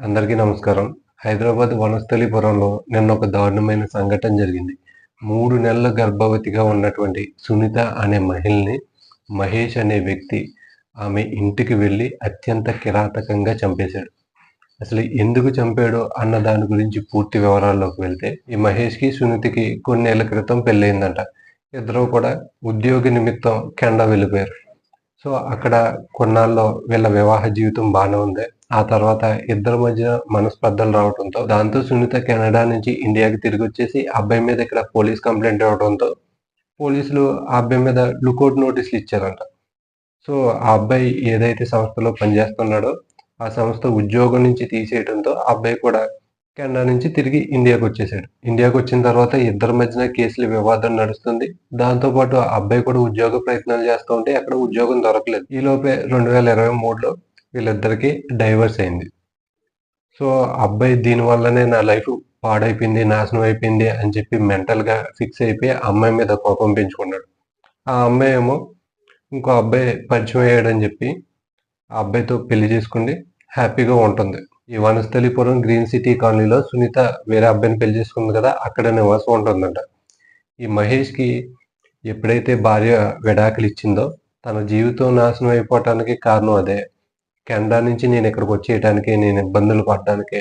అందరికీ నమస్కారం. హైదరాబాద్ వనస్థలిపురంలో నిన్న ఒక దారుణమైన సంఘటన జరిగింది. మూడు నెలల గర్భవతిగా ఉన్నటువంటి సునీత అనే మహిళని మహేష్ అనే వ్యక్తి ఆమె ఇంటికి వెళ్ళి అత్యంత కిరాతకంగా చంపేశాడు. అసలు ఎందుకు చంపాడో అన్న దాని గురించి పూర్తి వివరాల్లోకి వెళ్తే ఈ మహేష్కి సునీతికి కొన్నేళ్ళ క్రితం పెళ్ళయిందంట. ఇద్దరు కూడా ఉద్యోగ నిమిత్తం కెండా వెళ్ళిపోయారు. సో అక్కడ కొన్నాళ్ళలో వీళ్ళ వివాహ జీవితం బాగానే ఉంది. ఆ తర్వాత ఇద్దరి మధ్య మనస్పర్ధలు రావడంతో దాంతో సునీత కెనడా నుంచి ఇండియాకి తిరిగి వచ్చేసి అబ్బాయి మీద ఇక్కడ పోలీస్ కంప్లైంట్ ఇవ్వడంతో పోలీసులు ఆ అబ్బాయి మీద లుకౌట్ నోటీసులు ఇచ్చారంట. సో ఆ అబ్బాయి ఏదైతే సంస్థలో పనిచేస్తున్నాడో ఆ సంస్థ ఉద్యోగం నుంచి తీసేయడంతో ఆ అబ్బాయి కూడా కెనడా నుంచి తిరిగి ఇండియాకి వచ్చేసాడు. ఇండియాకి వచ్చిన తర్వాత ఇద్దరి మధ్యన కేసుల వివాదం నడుస్తుంది. దాంతో పాటు ఆ అబ్బాయి కూడా ఉద్యోగ ప్రయత్నాలు చేస్తూ ఉంటే అక్కడ ఉద్యోగం దొరకలేదు. ఈ లోపే రెండు వేల ఇరవై మూడులో వీళ్ళిద్దరికి డైవర్స్ అయింది. సో ఆ అబ్బాయి దీని వల్లనే నా లైఫ్ పాడైపోయింది నాశనం అయిపోయింది అని చెప్పి మెంటల్గా ఫిక్స్ అయిపోయి ఆ అమ్మాయి మీద కోపం పెంచుకున్నాడు. ఆ అమ్మాయి ఏమో ఇంకో అబ్బాయి పరిచయం అయ్యాడని చెప్పి ఆ అబ్బాయితో పెళ్ళి చేసుకుంది హ్యాపీగా ఉంటుంది. ఈ వనస్థలిపురం గ్రీన్ సిటీ కాలనీలో సునీత వేరే అబ్బాయిని పెళ్ళి చేసుకుంది కదా అక్కడ నివాసం ఉంటుందంట. ఈ మహేష్కి ఎప్పుడైతే భార్య విడాకులు ఇచ్చిందో తన జీవితం నాశనం అయిపోవటానికి కారణం అదే. కెనడా నుంచి నేను ఇక్కడికి వచ్చేయటానికి నేను ఇబ్బందులు పడడానికి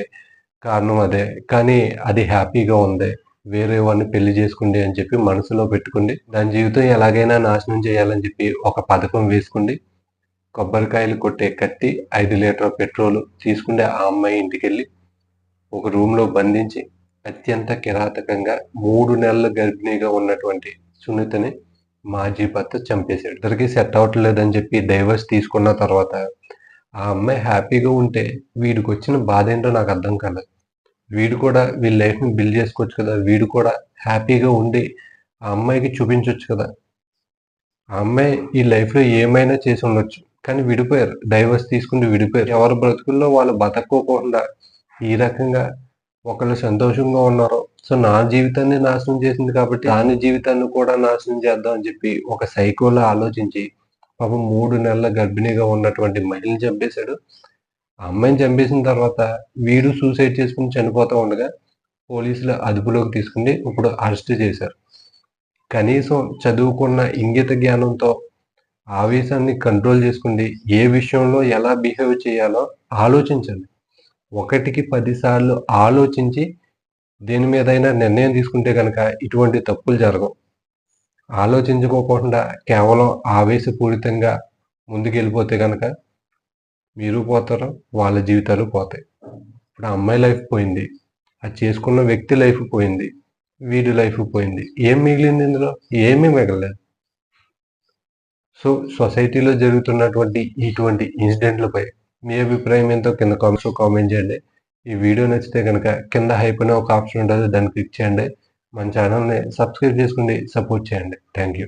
కారణం అదే. కానీ అది హ్యాపీగా ఉంది. వేరే వాడిని పెళ్ళి చేసుకోండి అని చెప్పి మనసులో పెట్టుకుండి దాని జీవితం ఎలాగైనా నాశనం చేయాలని చెప్పి ఒక పథకం వేసుకుండి కొబ్బరికాయలు కొట్టే కత్తి ఐదు లీటర్ పెట్రోల్ తీసుకుంటే ఆ అమ్మాయి ఇంటికి వెళ్ళి ఒక రూమ్లో బంధించి అత్యంత కిరాతకంగా మూడు నెలల గర్భిణీగా ఉన్నటువంటి సునీతని మాజీ భర్త చంపేశాడు. ఇద్దరికి సెట్ అవ్వట్లేదని చెప్పి డైవర్స్ తీసుకున్న తర్వాత ఆ అమ్మాయి హ్యాపీగా ఉంటే వీడికి వచ్చిన బాధ ఏంటో నాకు అర్థం కాలేదు. వీడు కూడా వీళ్ళ లైఫ్ని బిల్డ్ చేసుకోవచ్చు కదా వీడు కూడా హ్యాపీగా ఉండి ఆ అమ్మాయికి చూపించవచ్చు కదా. ఆ అమ్మాయి ఈ లైఫ్లో ఏమైనా చేసి ఉండొచ్చు కానీ విడిపోయారు. డైవర్స్ తీసుకుని విడిపోయారు. ఎవరి బ్రతుకుల్లో వాళ్ళు బతక్కోకుండా ఈ రకంగా ఒకళ్ళు సంతోషంగా ఉన్నారు సో నా జీవితాన్ని నాశనం చేసింది కాబట్టి దాని జీవితాన్ని కూడా నాశనం చేద్దాం అని చెప్పి ఒక సైకోలో ఆలోచించి పాపం మూడు నెలల గర్భిణిగా ఉన్నటువంటి మహిళని చంపేశాడు. అమ్మాయిని చంపేసిన తర్వాత వీడు సూసైడ్ చేసుకుని చనిపోతూ ఉండగా పోలీసులు అదుపులోకి తీసుకుని ఇప్పుడు అరెస్ట్ చేశారు. కనీసం చదువుకున్న ఇంగిత జ్ఞానంతో ఆవేశాన్ని కంట్రోల్ చేసుకుంది ఏ విషయంలో ఎలా బిహేవ్ చేయాలో ఆలోచించండి. ఒకటికి పదిసార్లు ఆలోచించి దేని మీదైనా నిర్ణయం తీసుకుంటే కనుక ఇటువంటి తప్పులు జరగవు. ఆలోచించుకోకుండా కేవలం ఆవేశపూరితంగా ముందుకెళ్ళిపోతే కనుక మీరు పోతారు వాళ్ళ జీవితాలు పోతాయి. ఇప్పుడు ఆ అమ్మాయి లైఫ్ పోయింది అది చేసుకున్న వ్యక్తి లైఫ్ పోయింది వీడి లైఫ్ పోయింది ఏం మిగిలింది ఇందులో? ఏమీ మిగలలేదు. సో సొసైటీలో జరుగుతున్నటువంటి ఇటువంటి ఇన్సిడెంట్లపై మీ అభిప్రాయం ఏంటో కింద కామెంట్స్ కామెంట్ చేయండి. ఈ వీడియో నచ్చితే కనుక కింద హైప్ అనే ఒక ఆప్షన్ ఉంటుంది దాన్ని క్లిక్ చేయండి. మన ఛానల్ని సబ్స్క్రైబ్ చేసుకుని సపోర్ట్ చేయండి. Thank you